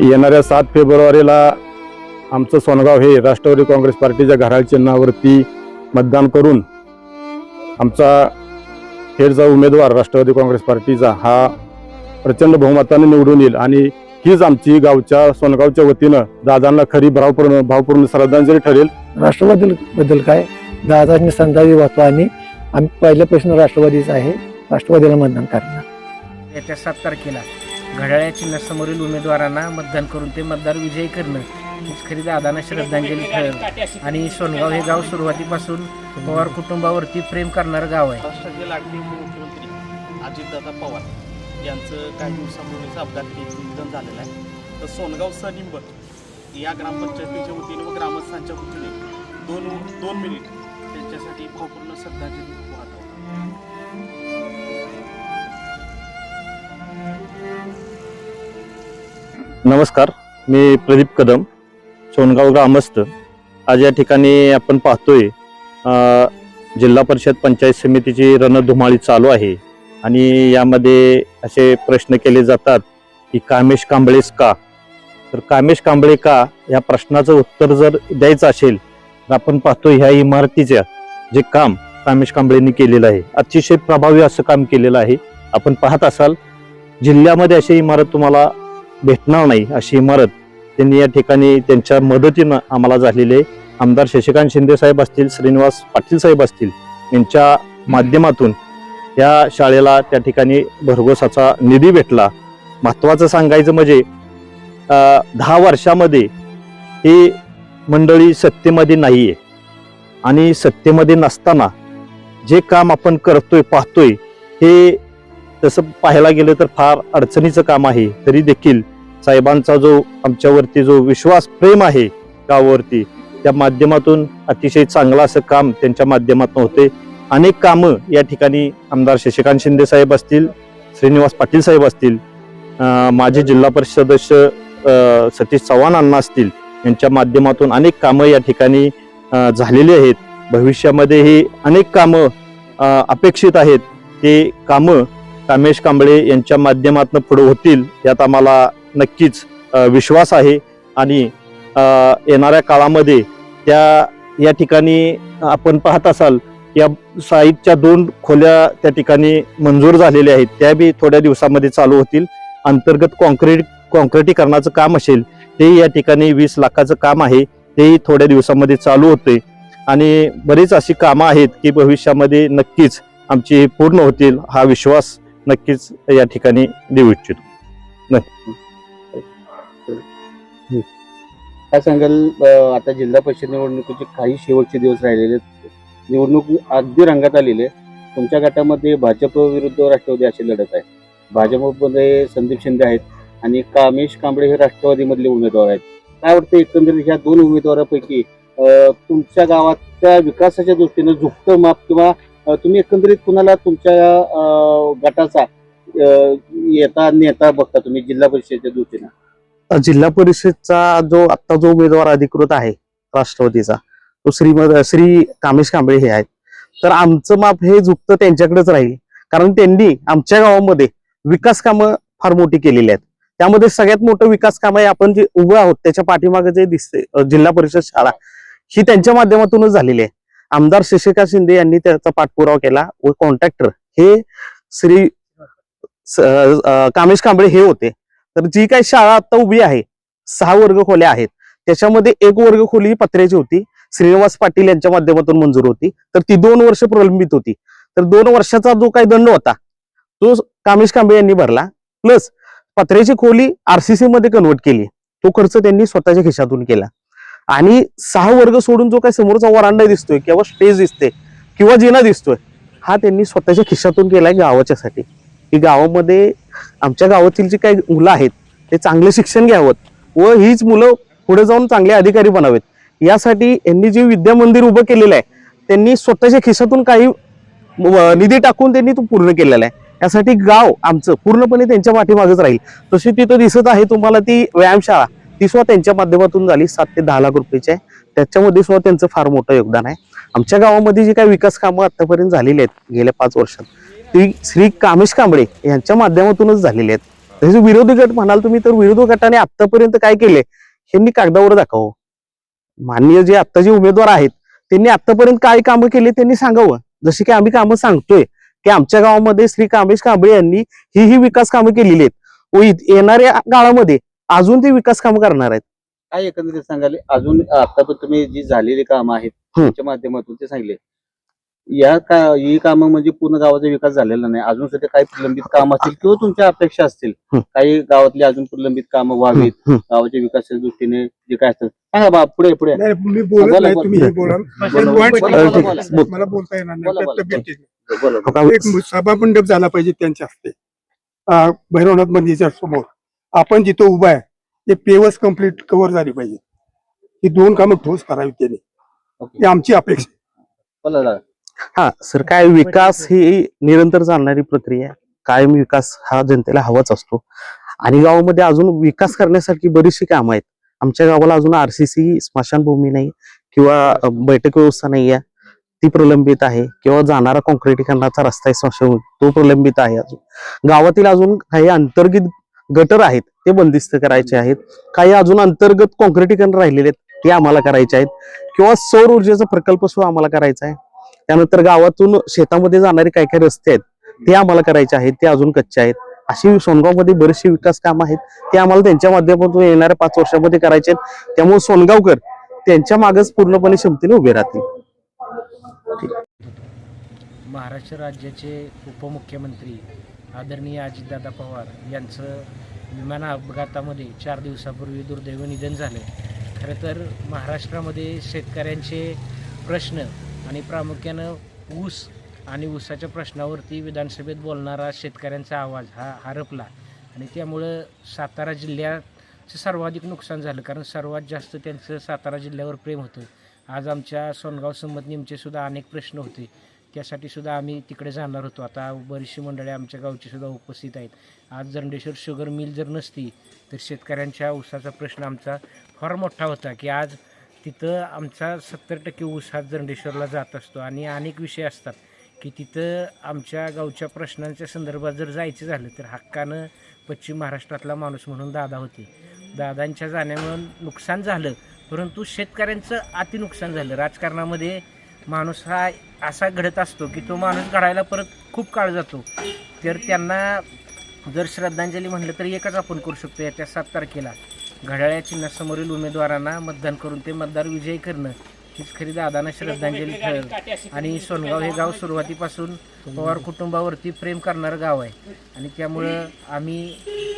येणाऱ्या सात फेब्रुवारीला आमचं सोनगाव हे राष्ट्रवादी काँग्रेस पार्टीच्या घराळ चिन्हावरती मतदान करून आमचा हेडचा उमेदवार राष्ट्रवादी काँग्रेस पार्टीचा हा प्रचंड बहुमताने निवडून येईल. आणि हीच आमची गावच्या सोनगावच्या वतीनं दादांना खरी भावपूर्ण भावपूर्ण श्रद्धांजली ठरेल. राष्ट्रवादी बद्दल काय? दादांनी संताजी वाचतो आणि आम्ही पहिल्यापासून राष्ट्रवादीच आहे. राष्ट्रवादीला मतदान करणार. येत्या सात तारखेला. घड्याळ्या चिन्हासमोरील उमेदवारांना मतदान करून ते मतदार विजयी करणं हीच खरी दादांना श्रद्धांजली ठरेल. आणि सोनगाव हे गाव सुरुवातीपासून पवार कुटुंबावरती प्रेम करणारं गाव आहे. महाराष्ट्राचे लाडके मुख्यमंत्री अजितदादा पवार यांचं काही दिवसांपूर्वीच अपघाती निधन झालेलं आहे. तर सोनगाव सनिंब या ग्रामपंचायतीच्या वतीने व ग्रामस्थांच्या वतीने दोन दोन मिनिट त्यांच्यासाठी भावपूर्ण श्रद्धांजली नमस्कार मी प्रदीप कदम सोनगाव ग्रामस्थ. आज या ठिकाणी आपण पाहतोय जिल्हा परिषद पंचायत समितीची रणधुमाळी चालू आहे आणि यामध्ये असे प्रश्न केले जातात की कामेश कांबळेस का? तर कामेश कांबळे का? या प्रश्नाचं उत्तर जर द्यायचं असेल तर आपण पाहतो ह्या इमारतीच्या जे काम कामेश कांबळेंनी केलेलं आहे अतिशय प्रभावी असं काम केलेलं आहे. आपण पाहत असाल जिल्ह्यामध्ये अशी इमारत तुम्हाला भेटणार नाही अशी इमारत त्यांनी या ठिकाणी त्यांच्या मदतीनं आम्हाला झालेली आहे. आमदार शशिकांत शिंदे साहेब असतील श्रीनिवास पाटील साहेब असतील यांच्या माध्यमातून या शाळेला त्या ठिकाणी भरघोसाचा निधी भेटला. महत्वाचं सांगायचं म्हणजे दहा वर्षामध्ये ही मंडळी सत्तेमध्ये नाहीये. आणि सत्तेमध्ये नसताना जे काम आपण करतोय पाहतोय हे तसं पाहायला गेलं तर फार अडचणीचं काम आहे. तरी देखील साहेबांचा जो आमच्यावरती जो विश्वास प्रेम आहे गावावरती त्या माध्यमातून अतिशय चांगलं असं काम त्यांच्या माध्यमातून होते अनेक कामं या ठिकाणी आमदार शशिकांत शिंदे साहेब असतील श्रीनिवास पाटील साहेब असतील माझे माजी जिल्हा परिषद सदस्य सतीश चव्हाण अण्णा असतील यांच्या माध्यमातून अनेक कामं या ठिकाणी झालेली आहेत. भविष्यामध्येही अनेक कामं अपेक्षित आहेत. ते कामं कामेश कांबळे यांच्या माध्यमातून पुढे होतील यात आम्हाला नक्कीच विश्वास आहे. आणि येणाऱ्या काळामध्ये त्या या ठिकाणी आपण पाहत असाल या साईडच्या दोन खोल्या त्या ठिकाणी मंजूर झालेल्या आहेत. त्या बी थोड्या दिवसामध्ये चालू होतील. अंतर्गत कॉन्क्रीट कॉन्क्रिटीकरणाचं काम असेल ते या ठिकाणी वीस लाखाचं काम आहे तेही थोड्या दिवसामध्ये चालू होते आणि बरीच अशी कामं आहेत की भविष्यामध्ये नक्कीच आमची पूर्ण होतील हा विश्वास नक्कीच या ठिकाणी देऊ इच्छितो. काय सांगाल आता जिल्हा परिषद निवडणुकीचे काही शेवटचे दिवस राहिलेले आहेत. निवडणूक अगदी रंगात आलेली आहे. तुमच्या गटामध्ये भाजप विरुद्ध राष्ट्रवादी अशी लढत आहे. भाजपमध्ये संदीप शिंदे आहेत आणि कामेश कांबळे हे राष्ट्रवादीमधले उमेदवार आहेत. काय वाटतं एकंदरीत ह्या दोन उमेदवारापैकी तुमच्या गावाच्या विकासाच्या दृष्टीनं झुकतं माप किंवा तुम्ही एकंदरीत कुणाला तुमच्या गटाचा येता नेता बघता तुम्ही जिल्हा परिषदेच्या दृष्टीनं? जिल्हा परिषदचा जो आता जो उमेदवार अधिकृत आहे राष्ट्रवादीचा तो श्रीमद श्री कामेश कांबळे हे आहेत. तर आमचं माप हे झुकतं त्यांच्याकडेच राहील. कारण त्यांनी आमच्या गावामध्ये विकास कामं फार मोठी केलेली आहेत. त्यामध्ये सगळ्यात मोठं विकास काम आहे आपण जे उभं आहोत त्याच्या पाठीमागे जे दिसते जिल्हा परिषद शाळा ही त्यांच्या माध्यमातूनच झालेली आहे. आमदार शशिका शिंदे यांनी त्याचा पाठपुरावा केला व कॉन्ट्रॅक्टर हे श्री कामेश कांबळे हे होते. तर जी काही शाळा आता उभी आहे सहा वर्ग खोल्या आहेत. त्याच्यामध्ये एक वर्ग खोली पत्र्याची होती. श्रीनिवास पाटील यांच्या माध्यमातून मंजूर होती. तर ती दोन वर्ष प्रलंबित होती. तर दोन वर्षाचा जो काही दंड होता तो कामेश कांबळे यांनी भरला. प्लस पत्र्याची खोली आरसीसी मध्ये कन्वर्ट केली. तो खर्च त्यांनी स्वतःच्या खिशातून केला. आणि सहा वर्ग सोडून जो काही समोरचा वरांडा दिसतोय किंवा स्टेज दिसते किंवा जिना दिसतोय हा त्यांनी स्वतःच्या खिशातून केलाय गावाच्यासाठी. की गावामध्ये आमच्या गावातील जी काही मुलं आहेत ते चांगले शिक्षण घ्यावं व हीच मुलं पुढे जाऊन चांगले अधिकारी बनावेत. यासाठी यांनी जे विद्या मंदिर उभं केलेलं आहे त्यांनी स्वतःच्या खिशातून काही निधी टाकून त्यांनी तो पूर्ण केलेला आहे. यासाठी गाव आमचं पूर्णपणे त्यांच्या पाठीमागच राहील. तशी तिथं दिसत आहे तुम्हाला ती व्यायामशाळा. ती सुद्धा त्यांच्या माध्यमातून झाली. सात ते दहा लाख रुपयाची आहे. त्याच्यामध्ये सुद्धा त्यांचं फार मोठं योगदान आहे. आमच्या गावामध्ये जी काही विकास कामं आतापर्यंत झालेली आहेत गेल्या पाच वर्षात ती श्री कामेश कांबळे यांच्या माध्यमातूनच झालेली आहेत. त्याचे विरोधी गट म्हणाल तुम्ही तर विरोधी गटाने आतापर्यंत काय केले मी कागदावर दाखवावं. माननीय जे आता जे उमेदवार आहेत त्यांनी आतापर्यंत काय कामं केली त्यांनी सांगावं. जसे की आम्ही कामं सांगतोय की आमच्या गावामध्ये श्री कामेश कांबळे यांनी ही ही विकास कामं केलेली आहेत. व येणाऱ्या काळामध्ये अजून ते विकास कामं करणार आहेत काय एकंदरीत सांगाले अजून आता पण तुम्ही जी झालेली कामं आहेत. त्याच्या माध्यमातून ते सांगले या का ही कामं म्हणजे पूर्ण गावाचा विकास झालेला नाही अजून सध्या काही प्रलंबित काम असतील किंवा तुमच्या अपेक्षा असतील. काही गावातली अजून प्रलंबित कामं व्हावीत. गावाच्या विकासाच्या दृष्टीने जे काय असतं सांगा बा पुढे पुढे नाही मी बोलत बोला, नाही बोला. तुम्ही हे बोला बोला, पण बोला, point बोला, सांगा. बोला, बोला. मला बोलता येणार बोला, नाही बोला. तब्येत ठीक नाही. बोला हो का? एक सभा मंडप झाला पाहिजे त्यांच्या हस्ते अं, भैरवनाथ मंदिरच्या समोर आपण जिथं उभा आहे ते पेवस कंप्लीट कव्हर झाली पाहिजे. ही दोन कामं ठोस करावी त्यांनी. ही आमची अपेक्षा आहे. बोला दादा. हा सर काय विकास ही निरंतर चालणारी प्रक्रिया आहे. कायम विकास हा जनतेला हवाच असतो. आणि गावामध्ये अजून विकास करण्यासारखी बरीचशी कामं आहेत. आमच्या गावाला अजून आरसीसी स्मशानभूमी नाही किंवा अ, बैठक व्यवस्था नाही आहे. ती प्रलंबित आहे किंवा जाणारा कॉन्क्रिटीकरणाचा रस्ता आहे स्मशानभूमी तो प्रलंबित आहे अजून. गावातील अजून काही अंतर्गत गटर आहेत ते बंदिस्त करायचे आहेत. काही अजून अंतर्गत कॉन्क्रिटीकरण राहिलेले आहेत ते आम्हाला करायचे आहेत. किंवा सौर ऊर्जेचा प्रकल्प सुद्धा आम्हाला करायचा आहे. त्यानंतर गावातून शेतामध्ये जाणारे काही काही रस्ते आहेत ते आम्हाला करायचे आहेत ते अजून कच्चे आहेत. अशी सोनगावमध्ये बरीचशी विकास कामं आहेत ते आम्हाला त्यांच्या माध्यमातून येणाऱ्या पाच वर्षामध्ये करायचे आहेत. त्यामुळे सोनगावकर त्यांच्या मागच पूर्णपणे क्षमतेने उभे राहतील. महाराष्ट्र राज्याचे उपमुख्यमंत्री आदरणीय अजितदादा पवार यांचं विमान अपघातामध्ये चार दिवसापूर्वी दुर्दैव निधन झालं. खरं तर महाराष्ट्रामध्ये शेतकऱ्यांचे प्रश्न आणि प्रामुख्यानं ऊस आणि ऊसाच्या प्रश्नावरती विधानसभेत बोलणारा शेतकऱ्यांचा आवाज हा हरपला आणि त्यामुळं सातारा जिल्ह्याचं सर्वाधिक नुकसान झालं कारण सर्वात जास्त त्यांचं सातारा जिल्ह्यावर प्रेम होतं. आज आमच्या सोनगाव संमत सुद्धा अनेक प्रश्न होते. त्यासाठी सुद्धा आम्ही तिकडे जाणार होतो. आता बरीचशी मंडळी आमच्या गावची सुद्धा उपस्थित आहेत. आज जरंडेश्वर शुगर मिल जर नसती तर शेतकऱ्यांच्या ऊसाचा प्रश्न आमचा फार मोठा होता की आज तिथं आमचा सत्तर टक्के ऊस हा जरंडेश्वरला जात असतो. आणि अनेक विषय असतात की तिथं आमच्या गावच्या प्रश्नांच्या संदर्भात जर जायचं झालं तर हक्कानं पश्चिम महाराष्ट्रातला माणूस म्हणून दादा होते. दादांच्या जाण्यामुळं नुकसान झालं परंतु शेतकऱ्यांचं अति नुकसान झालं. राजकारणामध्ये माणूस हा असा घडत असतो की तो माणूस घडायला परत खूप काळ जातो. तर त्यांना जर श्रद्धांजली म्हटलं तर एकच आपण करू शकतो येत्या सात तारखेला. घड्याळ्या चिन्हासमोरील उमेदवारांना मतदान करून ते मतदार विजयी करणं हीच खरी दादांना श्रद्धांजली ठरेल. आणि सोनगाव हे गाव सुरुवातीपासून पवार कुटुंबावरती प्रेम करणारं गाव आहे. आणि त्यामुळं आम्ही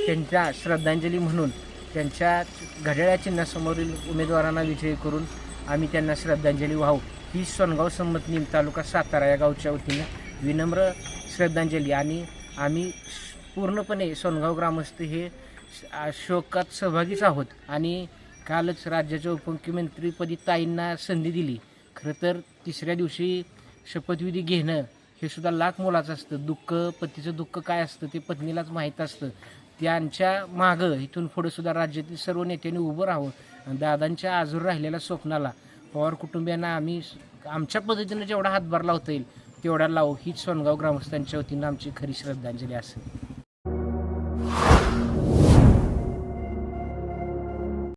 त्यांच्या श्रद्धांजली म्हणून त्यांच्या घड्याळ्या चिन्हासमोरील उमेदवारांना विजयी करून आम्ही त्यांना श्रद्धांजली वाहू. ही सोनगाव संमत निम तालुका सातारा या गावच्या वतीनं विनम्र श्रद्धांजली आणि आम्ही पूर्णपणे सोनगाव ग्रामस्थ हे शोकात सहभागीच आहोत. आणि कालच राज्याच्या उपमुख्यमंत्रीपदी ताईंना संधी दिली. खरं तर तिसऱ्या दिवशी शपथविधी घेणं हे सुद्धा लाख मोलाचं असतं. दुःख पतीचं दुःख काय असतं ते पत्नीलाच माहीत असतं. त्यांच्या मागं इथून पुढं सुद्धा राज्यातील सर्व नेत्यांनी उभं राहावं. आणि दादांच्या आजूर राहिलेल्या स्वप्नाला पवार कुटुंबियांना आम्ही आमच्या पद्धतीनं जेवढा हातभार लावता येईल तेवढा लावू. हीच सोनगाव ग्रामस्थांच्या वतीनं आमची खरी श्रद्धांजली असेल.